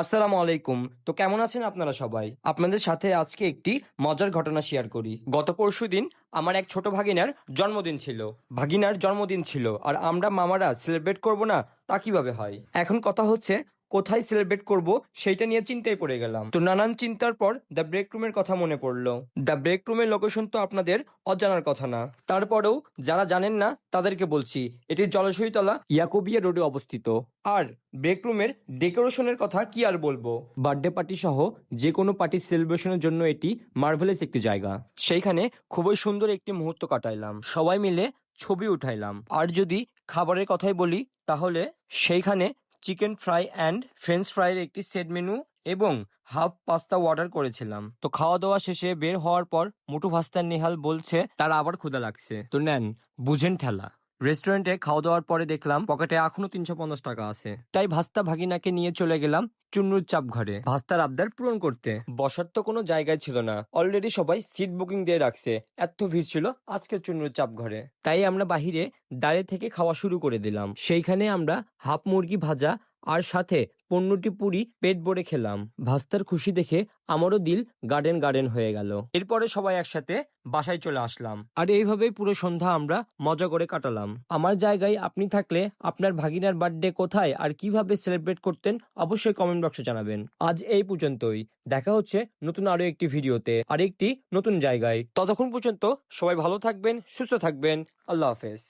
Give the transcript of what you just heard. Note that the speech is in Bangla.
আসসালামু আলাইকুম। তো কেমন আছেন আপনারা সবাই? আপনাদের সাথে আজকে একটি মজার ঘটনা শেয়ার করি। গত পরশু দিন আমার এক ছোট ভাগিনার জন্মদিন ছিল। ভাগিনার জন্মদিন ছিল। আর আমরা মামারা সেলিব্রেট করব না তা কীভাবে হয়? এখন কথা হচ্ছে কোথায় সেলিব্রেট করব সেইটা নিয়ে চিন্তায় পড়ে গেলাম। তো নানান চিন্তার পর দ্য ব্রেক রুমের কথা মনে পড়ল। দ্য ব্রেক রুমের লোকেশন তো আপনাদের অজানার কথা না। তারপরেও যারা জানেন না, তাদেরকে বলছি, এটি জলাশয়তলা ইয়াকুবিয়া রোডে অবস্থিত। আর ব্রেক রুমের ডেকোরেশনের কথা কি আর বলব? বার্থডে পার্টি সহ যে কোনো পার্টি সেলিব্রেশনের জন্য এটি মার্ভেলাস একটি জায়গা। সেইখানে খুবই সুন্দর একটি মুহূর্ত কাটাইলাম। সবাই মিলে ছবি উঠাইলাম। আর যদি খাবারের কথাই বলি, তাহলে সেইখানে চিকেন ফ্রাই অ্যান্ড ফ্রেঞ্চ ফ্রাইয়ের একটি সেট মেনু এবং হাফ পাস্তা অর্ডার করেছিলাম। তো খাওয়া দাওয়া শেষে বের হওয়ার পর মুটু ভাস্তার নেহাল বলছে, তার আবার ক্ষুদা লাগছে। তো নেন, বুঝেন ঠেলা। রেস্টুরেন্টে খাওয়া দাওয়ার পরে দেখলাম পকেটে এখনও তিনশো পঞ্চাশ টাকা আছে। তাই ভাস্তা ভাগিনাকে নিয়ে চলে গেলাম চুন্নুর চাপ ঘরে। ভাস্তার আবদার পূরণ করতে। বসার তো কোনো জায়গায় ছিল না। অলরেডি সবাই সিট বুকিং দিয়ে রাখছে। এত ভিড় ছিল আজকে চুন্নুর চাপ ঘরে। তাই আমরা বাহিরে দাঁড়িয়ে থেকে খাওয়া শুরু করে দিলাম। সেইখানে আমরা হাফ মুরগি ভাজা আর সাথে পণ্যটি পুরি পেট ভরে খেলাম। ভাস্তার খুশি দেখে আমারও দিল গার্ডেন গার্ডেন হয়ে গেল। এরপরে সবাই একসাথে বাসায় চলে আসলাম। আর এইভাবেই পুরো সন্ধ্যা আমরা মজা করে কাটালাম। আমার জায়গায় আপনি থাকলে আপনার ভাগিনার বার্থডে কোথায় আর কীভাবে সেলিব্রেট করতেন অবশ্যই কমেন্ট বক্সে জানাবেন। আজ এই পর্যন্তই। দেখা হচ্ছে নতুন আরও একটি ভিডিওতে আর একটি নতুন জায়গায়। ততক্ষণ পর্যন্ত সবাই ভালো থাকবেন, সুস্থ থাকবেন। আল্লাহ হাফেজ।